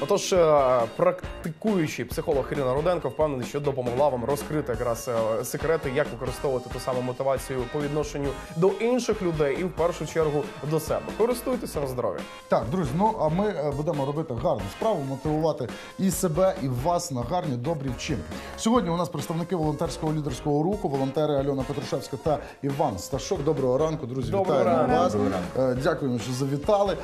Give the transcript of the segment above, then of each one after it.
Отож, е, практикуючий психолог Ірина Руденко впевнений, що допомогла вам розкрити якраз е, секрети, як використовувати ту саму мотивацію по відношенню до інших людей і в першу чергу до себе. Користуйтеся на здоров'я. Так, друзі, ну а ми е, будемо робити гарну справу, мотивувати і себе, і вас на гарні добрі вчинки. Сьогодні у нас представники волонтерського лідерського руху, волонтери Альона Петрушевська та Іван Сташок. Доброго ранку, друзі. Доброго Вітаємо ранку. вас. Доброго Е, Дякуємо, що завітали.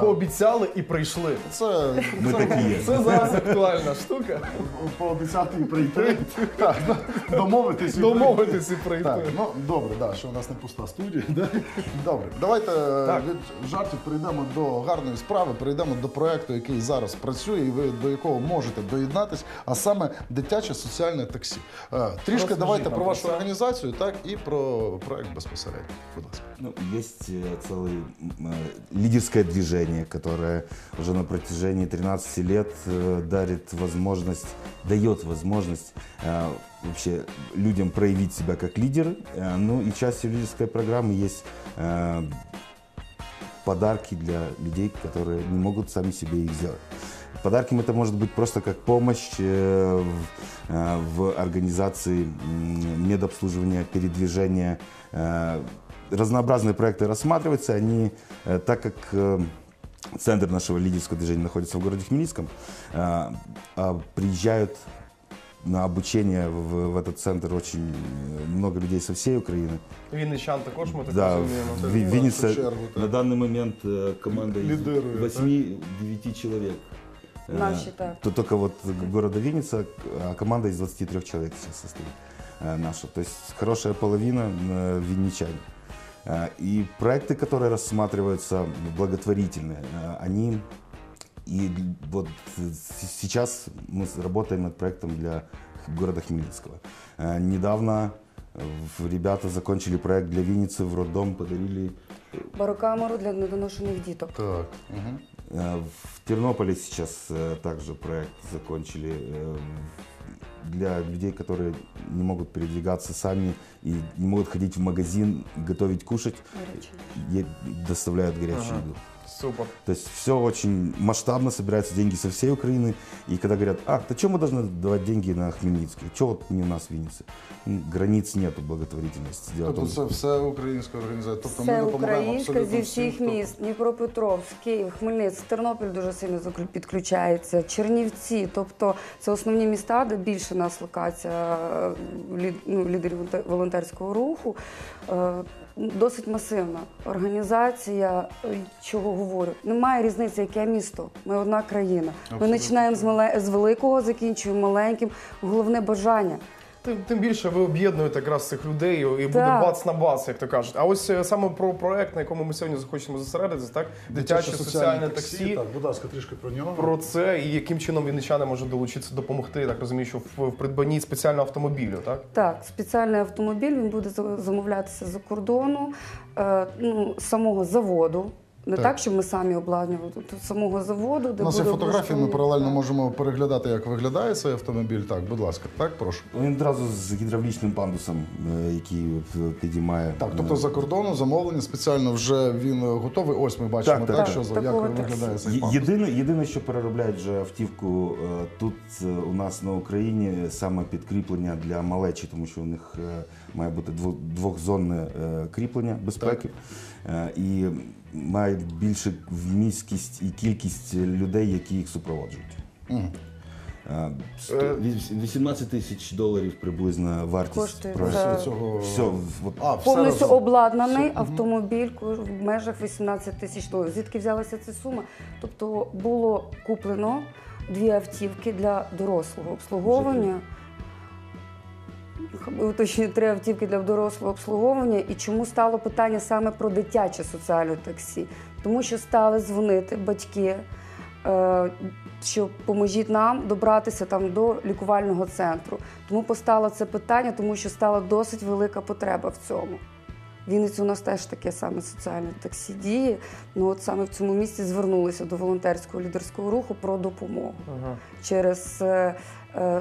Пообіцяли і прийшли. Це, Ми це такі є. Це зараз актуальна штука. пообіцяти і прийти. Так, ну, домовитись і Домовитись і прийти. Так, ну добре, да, що у нас не пуста студія. Да? Добре, давайте Так. від жартів перейдемо до гарної справи, перейдемо до проекту, який зараз працює, і ви до якого можете доєднатись, а саме дитяче соціальне таксі. Е, Трішки Розкажіть давайте нам про про вашу це. організацію, так і про проект безпосередньо. Будь ласка. Ну, есть э, целое м, э, лидерское движение, которое уже на протяжении 13 лет э, дарит возможность, дает возможность э, вообще людям проявить себя как лидеры. Э, Ну и частью лидерской программы есть подарки для людей, которые не могут сами себе их сделать. Подарки это может быть просто как помощь в, организации медобслуживания, передвижения. Разнообразные проекты рассматриваются, они, так как центр нашего лидерского движения находится в городе Хмельницком, э, а приезжают на обучение в, в этот центр очень э, много людей со всей Украины. Вінничан також ми так Да, розуміємо. в в Ви- Винница першу чергу, так. на данный момент э, команда из Лидирует, 8-9 человек. Э, Наши, так. То только вот города Винница, а команда из 23 человек сейчас состоит э, наша. То есть хорошая половина э, винничане. Э, И проекты, которые рассматриваются благотворительные, э, они и вот сейчас мы работаем над проектом для города Хмельницкого. Э, Недавно э, ребята закончили проект для Винницы, в роддом подарили Барокамеру для недоношених діток. Так. Угу. Э, В Тернополе сейчас э, также проект закончили э, для людей, которые не могут передвигаться сами и не могут ходить в магазин, готовить, кушать, Гарячі. е- доставляют горячую Ага. еду. Супер. То есть все очень масштабно, собираются деньги со всей Украины. И когда говорят, а, да что мы должны давать деньги на Хмельницкий? Что вот не у нас в Виннице? Ну, Границ нету благотворительности. Дело в Тобто том, це все українська організація. Тобто ми Все допомагаємо українське абсолютно зі всім, всіх хто- міст. Дніпропетровськ, Київ, Хмельницький, Тернопіль дуже сильно заклю- підключається, Чернівці. Тобто це основні міста, де більше нас локація е, ну, лідерів волонтерського руху. Е, Досить масивна організація. Е, Чого говорю? Немає різниці, яке місто. Ми одна країна. Ми починаємо з великого, закінчуємо маленьким. Головне бажання. Тим, тим більше ви об'єднуєте якраз цих людей і буде Так. бац на бац, як то кажуть. А ось е, саме про проект, на якому ми сьогодні захочемо зосередитися, так дитяче соціальне таксі. Так, будь ласка, трішки про нього. Про це і яким чином вінничани можуть долучитися допомогти, так розумію, що в, в придбанні спеціального автомобілю, так? Так, спеціальний автомобіль він буде за- замовлятися за кордону, е, ну, з самого заводу. Не Так. так, щоб ми самі обладнували, тут самого заводу, де У нас є буде фотографії, ми облаштовані- паралельно можемо переглядати, як виглядає цей автомобіль. Так, будь ласка, так, прошу. Він одразу з гідравлічним пандусом, е, який е, підіймає. Так, е, тобто за кордону замовлення спеціально вже він е, готовий. Ось ми бачимо Так, так, так, що за- як Такого виглядає цей Є- пандус. Єдине, єдине, що переробляють вже автівку е, тут е, у нас на Україні саме підкріплення для малечі, тому що у них е, має бути дво- двохзонне е, кріплення безпеки. Е, І має більше вмісткість і кількість людей, які їх супроводжують. Е, сто- Е, 18 тисяч доларів приблизно вартість Коштує за- Цього... Все, от, А, все Повністю разом. обладнаний автомобіль в межах 18 тисяч доларів. Звідки взялася ця сума? Тобто було куплено дві автівки для дорослого обслуговування. Уточнюю, три автівки для дорослого обслуговування. І чому стало питання саме про дитяче соціальне таксі? Тому що стали дзвонити батьки, е, що поможіть нам добратися там до лікувального центру. Тому постало це питання, тому що стала досить велика потреба в цьому. Вінниці у нас теж таке саме соціальне таксі діє. Ну от саме в цьому місці звернулися до волонтерського лідерського руху про допомогу Ага. через е,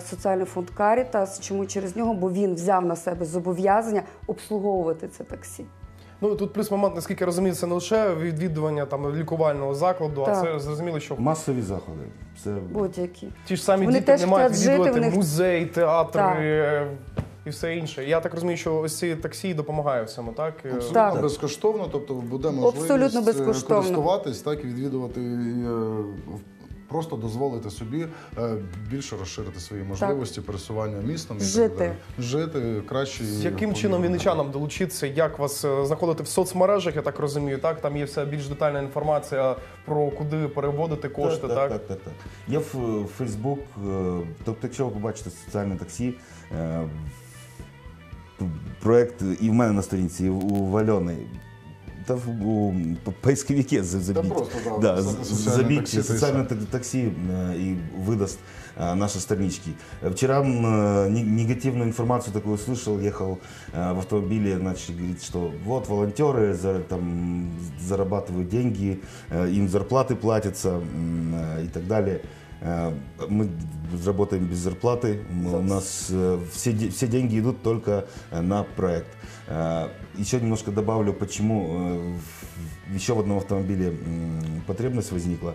соціальний фонд Карітас. Чому через нього? Бо він взяв на себе зобов'язання обслуговувати це таксі. Ну тут плюс момент, наскільки я розумію, це не лише відвідування там лікувального закладу, а це зрозуміло, що Масові заходи. Це Будь-які. ті ж самі Вони діти теж не мають жити, відвідувати в них- музей, театри Так. е, і все інше. Я так розумію, що ось ці таксі допомагає в цьому, так? Е, Абсолютно Так. безкоштовно, тобто буде можливість Абсолютно е, безкоштовно. користуватись, так і відвідувати. І, Просто дозволити собі е, більше розширити свої можливості пересування містом і Жити. так далі. жити краще. З і яким чином повільно. вінничанам долучитися, як вас е, знаходити в соцмережах, я так розумію, так? Там є вся більш детальна інформація про куди переводити кошти, так? так, так, так, так. Є в Фейсбук, тобто, якщо ви побачите соціальне таксі, е, проект і в мене на сторінці, і у Вальони. это в поисковике забить. Да, просто, да, да забить такси, социальное такси э, и выдаст э, наши странички. Вчера э, негативную информацию такую услышал, ехал в автомобиле, начали говорить, что вот волонтеры там, зарабатывают деньги, им зарплаты платятся и так далее. Э, Мы работаем без зарплаты, мы- у нас э, все, де- все деньги идут только э, на проект. Э, Еще немножко добавлю, почему э, в- еще в одном автомобиле м, потребность возникла.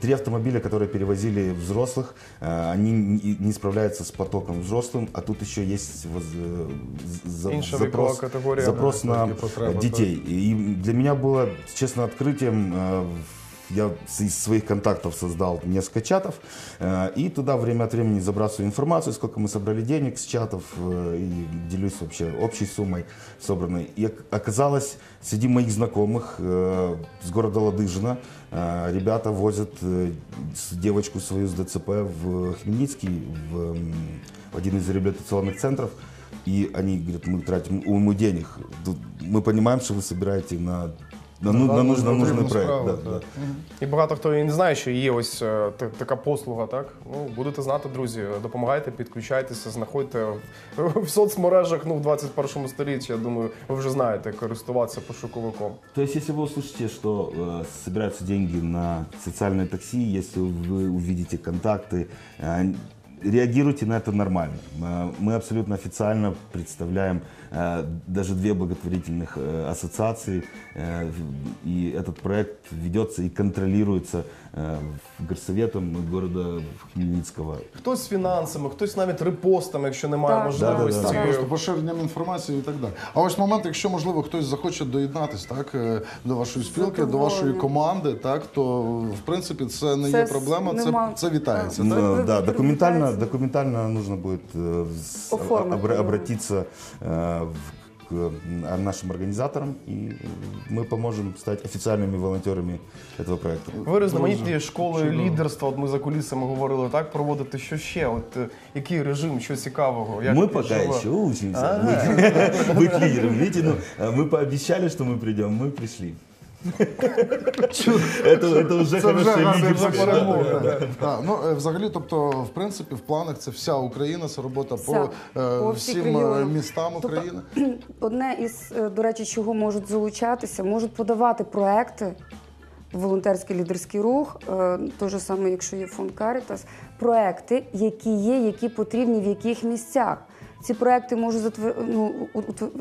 Три автомобиля, которые перевозили взрослых, э, они не- не справляются с потоком взрослым, а тут еще есть воз- э, з- за- Інша вікова запрос, категорія. запрос на такі потреби, детей. И для меня было, честно, открытием. я из своих контактов создал несколько чатов э, и туда время от времени забрасываю информацию, сколько мы собрали денег с чатов э, и делюсь вообще общей суммой собранной. И ок- оказалось, среди моих знакомых э, с города Ладыжина ребята возят девочку свою с ДЦП в Хмельницкий, в, один из реабилитационных центров. И они говорят, мы тратим уйму денег. Мы понимаем, что вы собираете на, на, ну- на нужный, на нужный потрібну проект. справу, Да, так. да. І багато хто і не знає, що є ось е, та- така послуга, так? Ну, будете знати, друзі, допомагайте, підключайтеся, знаходьте в, в соцмережах, ну, в 21 столітті, я думаю, ви вже знаєте, як користуватися пошуковиком. То есть, если вы услышите, что э, собираются деньги на социальное такси, если вы увидите контакты, э, реагируйте на это нормально. Э, мы абсолютно официально представляем э, даже две благотворительных э, ассоциации, э, в- и этот проект ведется и контролируется э, горсоветом города Хмельницкого. Хтось фінансами, хтось навіть репостами, якщо немає Так, можливості. так, Так, просто поширенням інформації і так далі. А ось момент, якщо можливо хтось захоче доєднатись так е, до вашої спілки, до вашої Задоволення. команди, так то в принципі це не Це є проблема, це, нема- це вітається. Так. Так? Ну, вы- да, вы документально, привлекаете? документально нужно будет э, с- Оформить, обра- да. обратиться э, в- к э, нашим организаторам, и э, мы поможем стать официальными волонтерами этого проекта. Ви різноманітні Дуже школи чудово. лідерства, от ми за кулісами говорили, так проводити що ще? От е, який режим, що цікавого? Як мы що пока ви- еще учимся Ага. быть, быть лидером. Видите, ну, э, мы пообещали, что мы придем, мы пришли. Це вже. Так, ну е, взагалі, тобто, в принципі, в планах це вся Україна, це робота по, е, всім е, містам Тобто, України. Одне із, до речі, чого можуть залучатися, можуть подавати проекти волонтерський лідерський рух, той же саме, якщо є фонд Карітас, проекти, які є, які потрібні в яких місцях. Ці проекти можуть затвер... ну,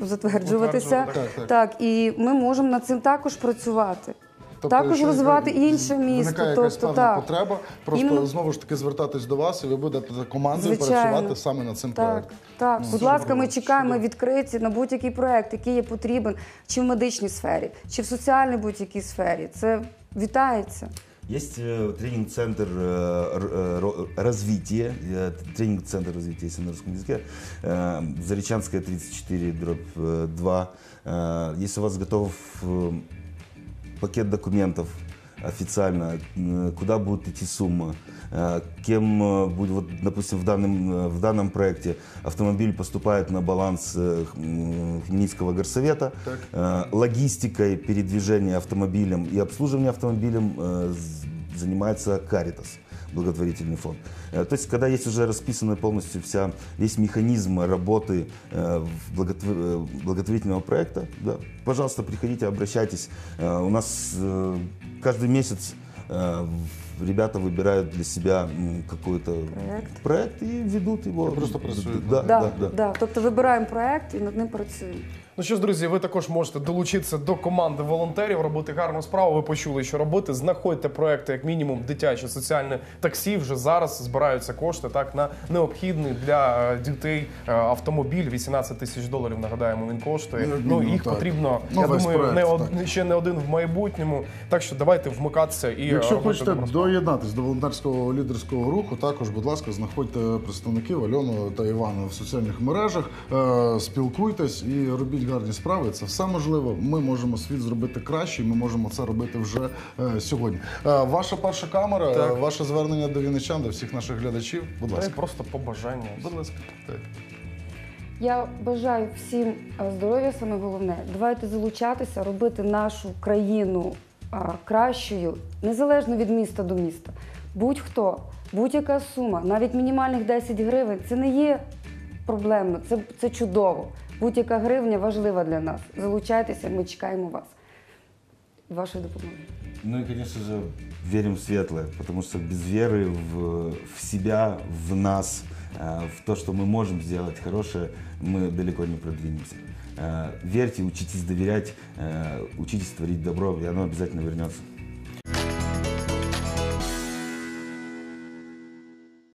затверджуватися. Утверджувати, так, так. і ми можемо над цим також працювати. Тобто, також розвивати інше місто. якась Тобто, певна так. потреба, просто Іменно- знову ж таки звертатись до вас, і ви будете командою Звичайно. працювати саме над цим Так, проектом. так. Ну, Будь ласка, ми чекаємо відкриті на будь-який проект, який є потрібен, чи в медичній сфері, чи в соціальній будь-якій сфері. Це вітається. Есть э, тренинг-центр э, э, развития, тренинг-центр развития, если на русском языке, Заречанская 34, дробь э, 2. Э, Если у вас готов пакет документов официально, э, куда будет идти сумма, э, кем э, будет, вот, допустим, в данном, в данном проекте автомобиль поступает на баланс Хмельницкого горсовета, Э, логистикой передвижения автомобилем и обслуживания автомобилем занимается Caritas благотворительный фонд. Э, То есть, когда есть уже расписана полностью вся, весь механизм работы э, в благотвор- э, благотворительного проекта, да, пожалуйста, приходите, обращайтесь. Э, У нас э, каждый месяц э, ребята выбирают для себя м, какой-то Проект. проект и ведут его. Просто працюють Да, над да, Да, да. да. Тобто вибираємо проект і над ним працюємо. Ну що ж, друзі, ви також можете долучитися до команди волонтерів, робити гарну справу. Ви почули, що робити. Знаходьте проекти, як мінімум, дитяче соціальне таксі. Вже зараз збираються кошти так на необхідний для е, дітей е, автомобіль. 18 тисяч доларів. Нагадаємо, він коштує. Ну, Ну ну, їх так. потрібно. Ну, я думаю, проект, не од... ще не один в майбутньому. Так що давайте вмикатися і е, Якщо хочете доєднатись до волонтерського лідерського руху, також, будь ласка, знаходьте представників Альону та Івана в соціальних мережах, спілкуйтесь і робіть гарні справи. Це все можливо. Ми можемо світ зробити краще. і Ми можемо це робити вже е, сьогодні. Е, ваша перша камера, е, Так. ваше звернення до вінничан, до всіх наших глядачів. Будь ласка. просто побажання. Будь ласка. Так. Я бажаю всім е, здоров'я, саме головне. Давайте залучатися, робити нашу країну а, кращою, незалежно від міста до міста. Будь-хто, будь-яка сума, навіть мінімальних 10 гривень, це не є проблемно, це, це чудово. Будь-яка гривня важлива для нас. Залучайтеся, ми чекаємо вас. і Вашої допомоги. Ну и, конечно же, верим в светлое, потому что без веры в, в себя, в нас, э, в то, что мы можем сделать хорошее, мы далеко не продвинемся. Э, Верьте, учитесь доверять, э, учитесь творить добро, и оно обязательно вернется.